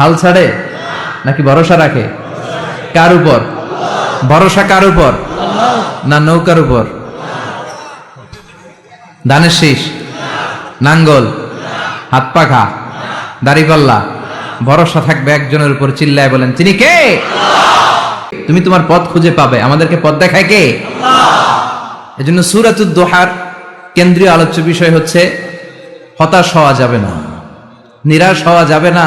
হাল ছাড়ে নাকি ভরসা রাখে? কার উপর? ভরসা কার উপর? না নৌকার উপর? ধানের শীষ? নাঙ্গল? হাত পাখা? দাড়িপাল্লা ভরসা থাকবে একজনের উপর, চিল্লায় বলেন, তিনি কে? তুমি তোমার পথ খুঁজে পাবে। আমাদেরকে পথ দেখায় কে? এজন্য সুরাতুদ দোহার কেন্দ্রীয় আলোচ্য বিষয় হচ্ছে, হতাশ হওয়া যাবে না, নিরাশ হওয়া যাবে না।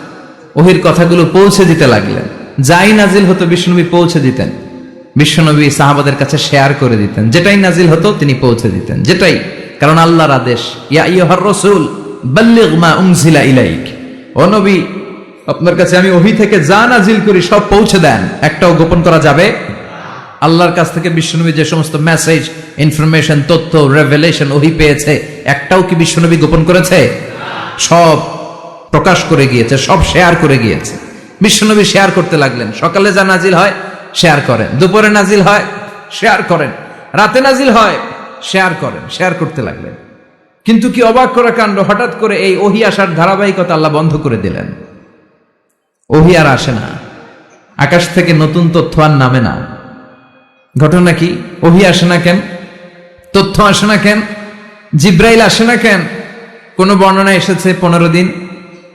ওহির কথাগুলো পৌঁছে দিতে লাগলেন। যাই নাজিল হতো বিষ্ণুনবী পৌঁছে দিতেন। বিশ্বনবী সাহাবাদের কাছে শেয়ার করে দিতেন। যেটাই নাজিল হতো তিনি পৌঁছে দিতেন। যেটাই। কারণ আল্লাহর আদেশ, ইয়া ইয়হার রসুল, বাল্লিগ মা উনজিলা ইলাইক। ও আপনার কাছে আমি ওহি থেকে যা নাজিল করি সব পৌঁছে দেন। একটাও গোপন করা যাবে? আল্লাহর কাছ থেকে বিশ্বনবী যে সমস্ত মেসেজ ইনফরমেশন তথ্য রেভেলেশন ওহি পেয়েছে, একটাও কি বিশ্বনবী গোপন করেছে? সব। প্রকাশ করে গিয়েছে, সব শেয়ার করে গিয়েছে। বিশ্বনবী শেয়ার করতে লাগলেন। সকালে যা নাজিল হয় শেয়ার করেন। দুপুরে নাজিল হয় শেয়ার করেন। রাতে নাজিল হয় শেয়ার করেন শেয়ার করতে লাগলেন। কিন্তু কি অবাক করা কাণ্ড? হঠাৎ করে এই ওহি আসার ধারাবাহিকতা আল্লাহ বন্ধ করে দিলেন। ওহি আর আসে না। আকাশ থেকে নতুন তথ্য আর নামে না। ঘটনা কি? ওহি আসে না কেন? তথ্য আসে না কেন? জিব্রাইল আসে না কেন? কোন বর্ণনা এসেছে পনেরো দিন?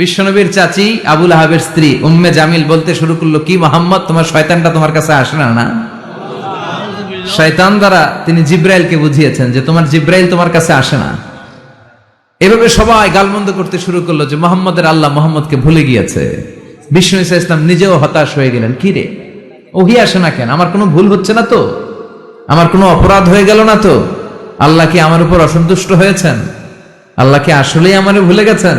বিশ্বনবীর চাচি আবুল আহাবের স্ত্রী উম্মে জামিল বলতে শুরু করল, কি মোহাম্মদ, তোমার শয়তানটা তোমার কাছে আসে না না? শয়তান দ্বারা তিনি জিব্রাইলকে বুঝিয়েছেন যে তোমার জিব্রাইল তোমার কাছে আসে না। এভাবে সবাই গালমন্দ করতে শুরু করল যে মোহাম্মদের আল্লাহ মোহাম্মদকে ভুলে গিয়েছে। বিষ্ণু ইসা ইসলাম নিজেও হতাশ হয়ে গেলেন, কি রে? ওহি আসে না কেন? আমার কোনো ভুল হচ্ছে না তো? আমার কোনো অপরাধ হয়ে গেল না তো? আল্লাহ কি আমার উপর অসন্তুষ্ট হয়েছেন? আল্লাহ কি আসলেই আমারে ভুলে গেছেন?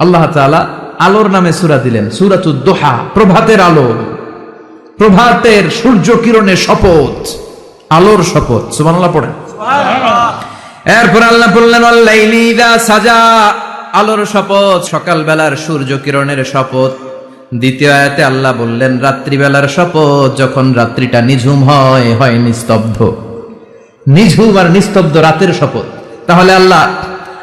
আল্লাহ তাআলা আলোর নামে সূরা দিলেন। সূরাতুদ দোহা প্রভাতের আলো। প্রভাতের সূর্য কিরণের শপথ আলোর শপথ। সুবহানাল্লাহ পড়েন। এরপর আল্লাহ বললেন সাজা। আলোর শপথ সকালবেলার সূর্য কিরণের শপথ। দ্বিতীয় আয়াতে আল্লাহ বললেন রাত্রিবেলার শপথ যখন রাত্রিটা নিঝুম হয় হয় নিস্তব্ধ। নিঝুম আর নিস্তব্ধ রাতের শপথ। তাহলে আল্লাহ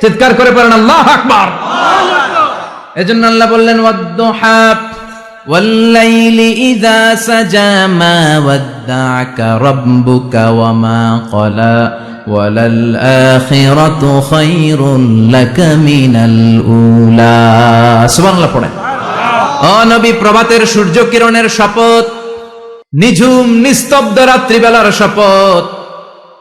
চিৎকার করে পারেন আল্লাহ আকবার এজন্য আল্লাহ বললেন ওয়াদ্দুহা والليل إذا سجى ما ودعك ربك وما قلى وللآخرة خير لك من الأولى سبحان الله পড়েন ও নবী প্রভাতের সূর্য কিরণের শপথ নিঝুম নিস্তব্ধ রাত্রিবেলার শপথ